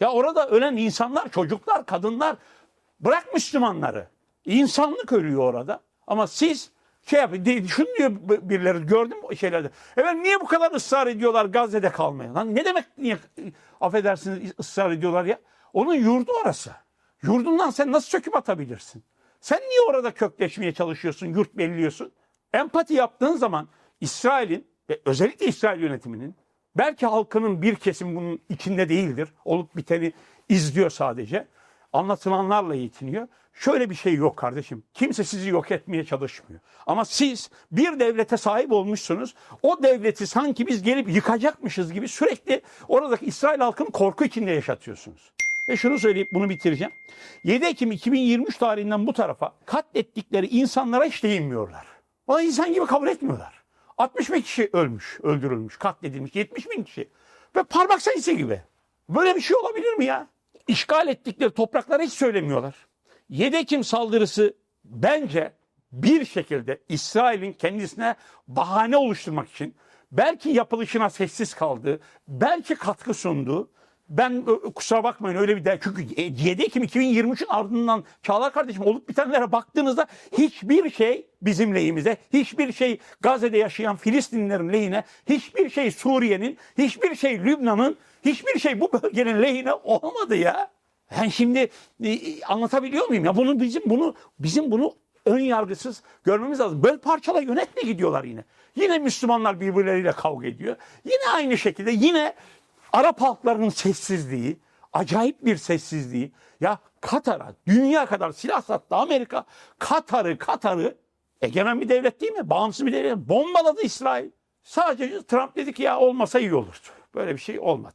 Ya orada ölen insanlar, çocuklar, kadınlar bırak Müslümanları. İnsanlık ölüyor orada. Ama siz şey yapın, şunu diyor birileri gördüm o şeylerde. Efendim niye bu kadar ısrar ediyorlar Gazze'de kalmaya? Lan ne demek niye affedersiniz ısrar ediyorlar ya? Onun yurdu orası. Yurdundan sen nasıl söküp atabilirsin? Sen niye orada kökleşmeye çalışıyorsun, yurt belliyorsun? Empati yaptığın zaman İsrail'in ve özellikle İsrail yönetiminin belki halkının bir kesim bunun içinde değildir. Olup biteni izliyor sadece. Anlatılanlarla yetiniyor. Şöyle bir şey yok kardeşim. Kimse sizi yok etmeye çalışmıyor. Ama siz bir devlete sahip olmuşsunuz. O devleti sanki biz gelip yıkacakmışız gibi sürekli oradaki İsrail halkını korku içinde yaşatıyorsunuz. Ve şunu söyleyip bunu bitireceğim. 7 Ekim 2023 tarihinden bu tarafa katlettikleri insanlara hiç değinmiyorlar. Onu insan gibi kabul etmiyorlar. 60 bin kişi ölmüş, öldürülmüş, katledilmiş. 70 bin kişi. Ve parmak sayısı gibi. Böyle bir şey olabilir mi ya? İşgal ettikleri toprakları hiç söylemiyorlar. 7 Ekim saldırısı bence bir şekilde İsrail'in kendisine bahane oluşturmak için belki yapılışına sessiz kaldığı, belki katkı sunduğu, ben kusura bakmayın öyle bir de çünkü 7 Ekim 2023'ün ardından Çağlar kardeşim olup bitenlere baktığınızda hiçbir şey bizim lehimize, hiçbir şey Gazze'de yaşayan Filistinlilerin lehine, hiçbir şey Suriye'nin, hiçbir şey Lübnan'ın, hiçbir şey bu bölgenin lehine olmadı ya. Ben şimdi e, anlatabiliyor muyum ya bunu bizim bunu bizim bunu ön yargısız görmemiz lazım. Böl parçala yönetme gidiyorlar yine. Yine Müslümanlar birbirleriyle kavga ediyor. Yine aynı şekilde yine Arap halklarının sessizliği, acayip bir sessizliği. Ya Katar'a dünya kadar silah sattı Amerika. Katar'ı Katar'ı egemen bir devlet değil mi? Bağımsız bir devlet. Bombaladı İsrail. Sadece Trump dedi ki ya olmasa iyi olurdu. Böyle bir şey olmadı.